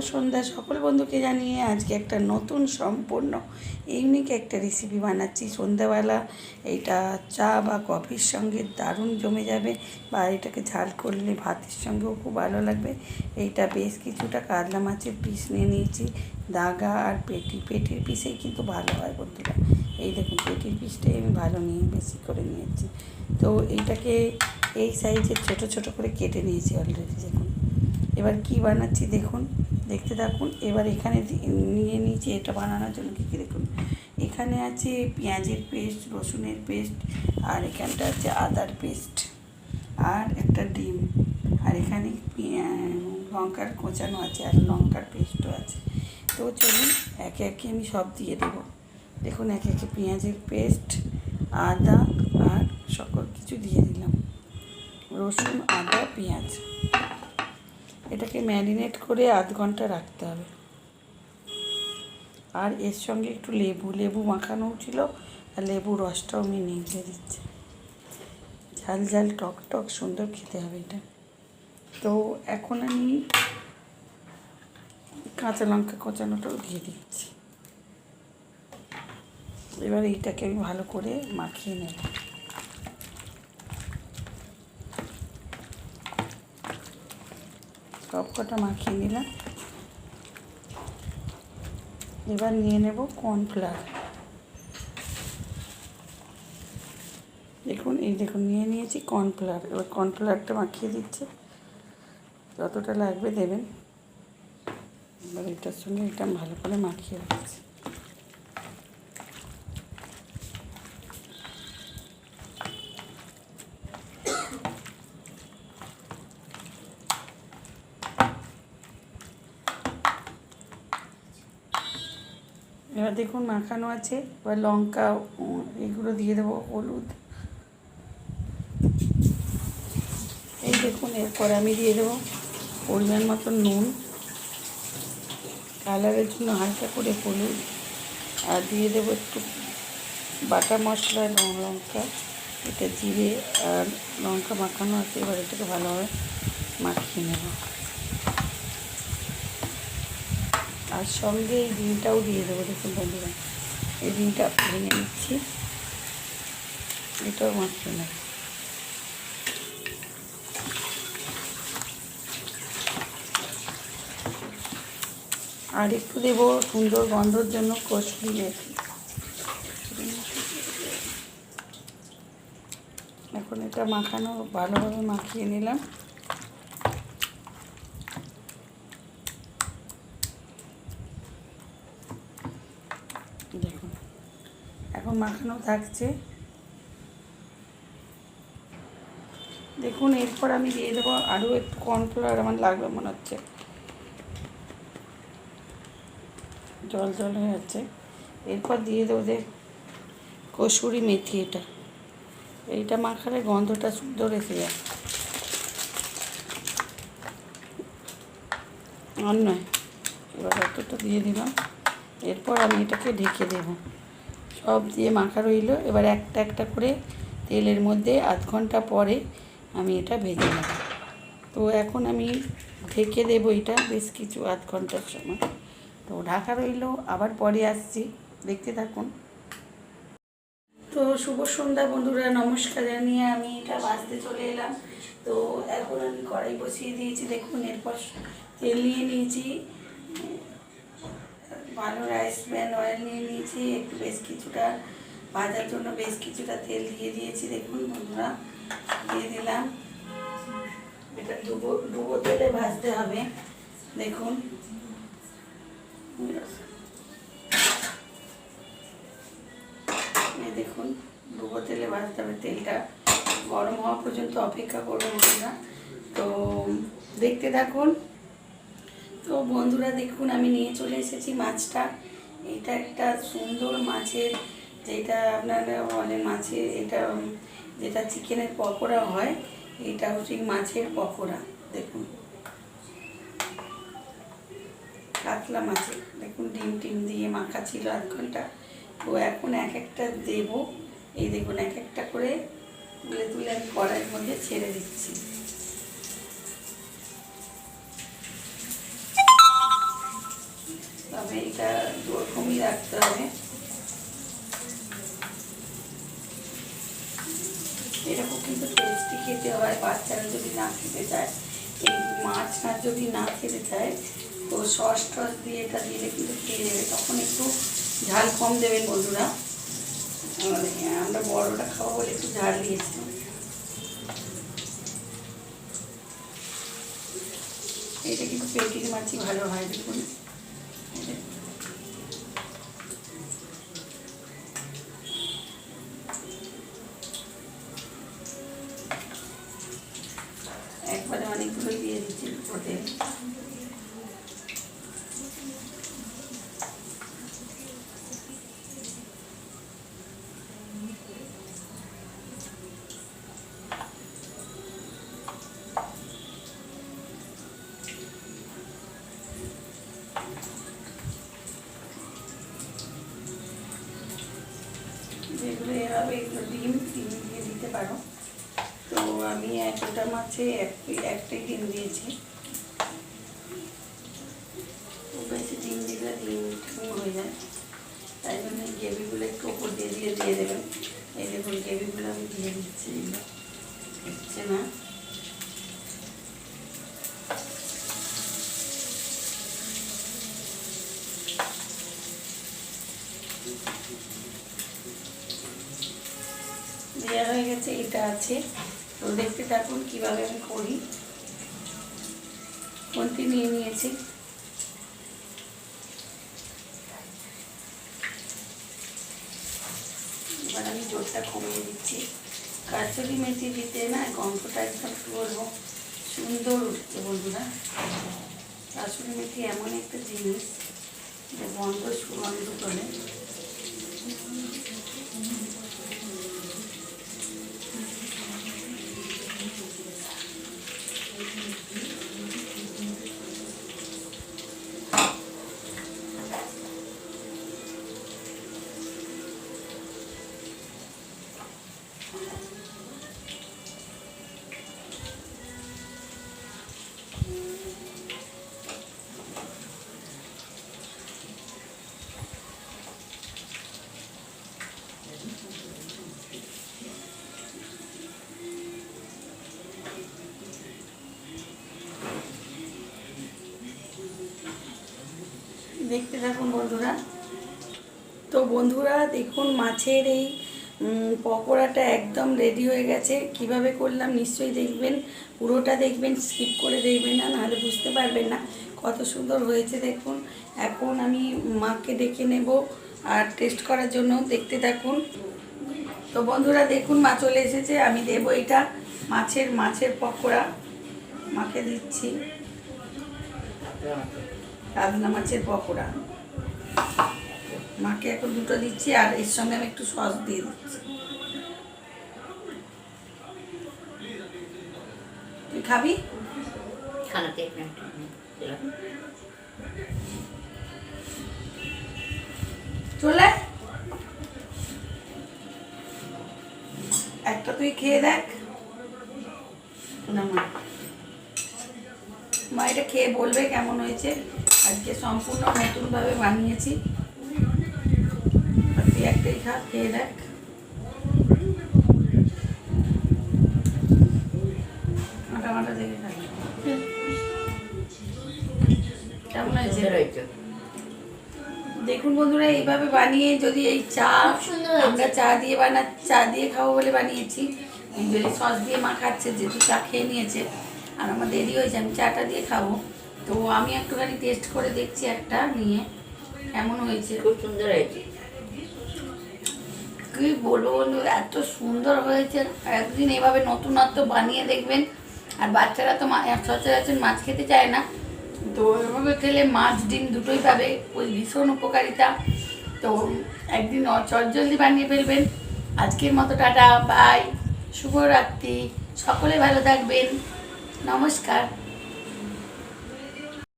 সন্ধ্যা সকল বন্ধুকে জানিয়ে আজকে একটা নতুন সম্পূর্ণ ইউনিক একটা রেসিপি বানাচ্ছি। সন্ধ্যাবেলা এইটা চা বা কফির সঙ্গে দারুণ জমে যাবে বা এটাকে ঝাল করলে ভাতের সঙ্গেও খুব ভালো লাগবে। এইটা বেশ কিছুটা কাতলা মাছের পিস নিয়ে নিয়েছি। দাগা আর পেটি, পেটির পিসেই কিন্তু ভালো হয় বন্ধুরা। এই দেখুন, পেটির পিসটাই আমি ভালো নিয়ে বেশি করে নিয়েছি। তো এইটাকে এই সাইজের ছোট ছোট করে কেটে নিয়েছি অলরেডি দেখুন। এবার কি বানাচ্ছি দেখুন, দেখতে থাকুন। এবার এখানে নিয়ে নিয়েছি, এটা বানানোর জন্য কী কী দেখুন। এখানে আছে পেঁয়াজের পেস্ট, রসুনের পেস্ট, আর এখানটা আছে আদার পেস্ট, আর একটা ডিম। আর এখানে লঙ্কার কোচানো আছে, আর লঙ্কার পেস্টও আছে। তো চলুন, একে একে আমি সব দিয়ে দেবো। দেখুন, একে একে পেঁয়াজের পেস্ট, আদা, আর সকল কিছু দিয়ে দিলাম। রসুন, আদা, পেঁয়াজ। এটাকে ম্যারিনেট করে আধ ঘণ্টা রাখতে হবে। আর এর সঙ্গে একটু লেবু লেবু মাখানো ছিল, আর লেবু রসটাও আমি নিয়ে দিচ্ছি। ঝাল ঝাল, টক টক, সুন্দর খেতে হবে এটা। তো এখন আমি কাঁচা লঙ্কা কোচানোটাও দিয়ে দিচ্ছি। এবার এইটাকে আমি ভালো করে মাখিয়ে নেব। সব কটা মাখিয়ে নিলাম। এবার নিয়ে নেব কর্নফ্লাওয়ার। দেখুন, এই দেখুন, নিয়ে নিয়েছি কর্নফ্লাওয়ার। এবার কর্নফ্লাওয়ারটা মাখিয়ে দিচ্ছে। যতটা লাগবে দেবেন। এবার এটার সঙ্গে এটা ভালো করে মাখিয়ে রাখছি। এবার দেখুন মাখানো আছে, এবার লঙ্কা এগুলো দিয়ে দেবো হলুদ। এই দেখুন, এরপর আমি দিয়ে দেবো পরিমাণ মতো নুন। কালারের জন্য হালকা করে হলুদ। আর দিয়ে দেবো একটু বাটা মশলা লঙ্কা। এটা জিরে আর লঙ্কা মাখানো আছে, এবার এটাকে ভালোভাবে মাখিয়ে নেব। আর সঙ্গে এই ডিমটাও দিয়ে দেবো, দেখুন বন্ধুরা। এই ডিমটা ভেঙে নিচ্ছি। এটাও মাখিয়ে নেব আর একটু দেবো সুন্দর গন্ধর জন্য কসুরি মেথি। এখন এটা মাখানো, ভালোভাবে মাখিয়ে নিলাম দেখুন এখন মাখানো থাকছে। দেখুন, এরপর আমি দিয়ে দেবো আরও একটু কর্নফ্লাওয়ার, আমার লাগবে মনে হচ্ছে। জল জল হয়ে যাচ্ছে। এরপর দিয়ে দেবো যে কসুরি মেথি এটা। এইটা মাখালে গন্ধটা সুন্দর এসে যায়। আর নয়, এবার অতটা দিয়ে দিলাম। এরপর আমি এটাকে ঢেকে দেব। সব দিয়ে মাখা রইল। এবার একটা একটা করে তেলের মধ্যে আধ ঘণ্টা পরে আমি এটা ভেজে নেব। তো এখন আমি ঢেকে দেবো এটা বেশ কিছু আধ ঘণ্টার সময়। তো ঢাকা রইল, আবার পরে আসছি। দেখতে থাকুন। তো শুভ সন্ধ্যা বন্ধুরা, নমস্কার জানিয়ে আমি এটা বাঁচতে চলে এলাম। তো এখন আমি কড়াই বসিয়ে দিয়েছি। দেখুন, এরপর তেল নিয়ে নিয়েছি। ভালো রাইস ব্র্যান অয়েল নিয়ে নিয়েছি, একটু বেশ কিছুটা ভাজার জন্য বেশ কিছুটা তেল দিয়ে দিয়েছি, দেখুন বন্ধুরা, দিয়ে দিলাম। এটা ডুবো ডুবো তেলে ভাজতে হবে, দেখুন। দেখুন ডুবো তেলে ভাজতে হবে, তেলটা গরম হওয়া পর্যন্ত অপেক্ষা করব বন্ধুরা। তো দেখতে থাকুন। তো বন্ধুরা দেখুন, আমি নিয়ে চলে এসেছি মাছটা। এটা একটা সুন্দর মাছের, যেটা আপনারা বলেন মাছের এটা যেটা চিকেনের পকোড়া হয়, এটা হচ্ছে মাছের পকোড়া। দেখুন। কাতলা মাছের। দেখুন, ডিম টিম দিয়ে মাখা ছিল আধ ঘণ্টা। তো এখন এক একটা দেব। এই দেখুন, এক একটা করে তুলে তুলে আমি কড়াইয়ের মধ্যে ছেড়ে দিচ্ছি। হবে এটা ওরকমই রাখতে হবে এরকম কিন্তু টেস্টি খেতে হয় বাচ্চারা যদি না খেতে চায় এই মাছ না যদি না খেতে চায় তো সস টস দিয়ে এটা দিলে কিন্তু খেয়ে যাবে তখন একটু ঝাল কম দেবেন বন্ধুরা আমরা বড়টা খাব বলে একটু ঝাল দিয়েছি এটা কিন্তু পেটির মাছই ভালো হয় দেখুন যেগুলো এভাবে এগুলো ডিম ডিম দিয়ে দিতে পারো। তো আমি একটা মাছে এক একটাই ডিম দিয়েছি। বেশি, ডিম দিলে ডিম হয়ে যায়। তাই জন্য গ্রেভিগুলো একটু ওপর দিয়ে দিয়ে দিয়ে দেবেন। এই দেখুন, গ্রেভিগুলো আমি দিয়ে দিচ্ছি। এগুলো না? এটা আছে। তো দেখতে থাকুন কীভাবে আমি করি। কোনটি নিয়ে নিয়েছি। এবার আমি জোরটা কমিয়ে দিচ্ছি। কাঁচুরি মেথি দিতে না গন্ধটা একদম কী বলব? সুন্দর উঠছে বন্ধুরা। কাঁচুরি মেথি এমন একটা জিনিস যে গন্ধ সুগন্ধ করে। দেখতে থাকুন বন্ধুরা। তো বন্ধুরা, দেখুন মাছের এই পকোড়াটা একদম রেডি হয়ে গেছে। কীভাবে করলাম নিশ্চয়ই দেখবেন। পুরোটা দেখবেন স্কিপ করে দেখবেন না, নাহলে বুঝতে পারবেন না কত সুন্দর হয়েছে দেখুন। এখন আমি মাকে ডেকে নেব আর টেস্ট করার জন্য দেখতে থাকুন। তো বন্ধুরা, দেখুন মা চলে এসেছে। আমি দেবো এটা মাছের মাছের পকোড়া। মাকে দিচ্ছি। কাতলা মাছের পকোড়া। মাকে এখন দুটো দিচ্ছি আর এর সঙ্গে আমি একটু সস দিয়ে দিচ্ছি। তুই খাবি? খানাতে। চলে? একটা তুই খেয়ে দেখ। না মা এটা খেয়ে বলবে কেমন হয়েছে। আজকে সম্পূর্ণ নতুনভাবে বানিয়েছি। তুই একটাই খা খেয়ে দেখ। মাটা কেমন হয়েছে? দেখুন বন্ধুরা এইভাবে বানিয়ে যদি এই চা সুন্দর আমরা চা দিয়ে বানা চা দিয়ে খাব বলে বানিয়েছি। এই যে সস দিয়ে মা খাচ্ছে যেহেতু চা খেয়ে নিয়েছে আর আমার দেরি হয়েছে আমি চাটা দিয়ে খাব। তো আমি একটুখানি টেস্ট করে দেখছি একটা নিয়ে কেমন হয়েছে। খুব সুন্দর হয়েছে। কি বলব বন্ধু এত সুন্দর হয়েছে। একদিন এভাবে নতুনত্ব বানিয়ে দেখবেন আর বাচ্চারা তো সচরাচর মাছ খেতে চায় না। তো এভাবে খেলে মাছ ডিম দুটোই পাবে ওই ভীষণ উপকারিতা। তো একদিন চটজলদি বানিয়ে ফেলবেন। আজকের মতো টাটা বাই শুভরাত্রি। সকলে ভালো থাকবেন। নমস্কার।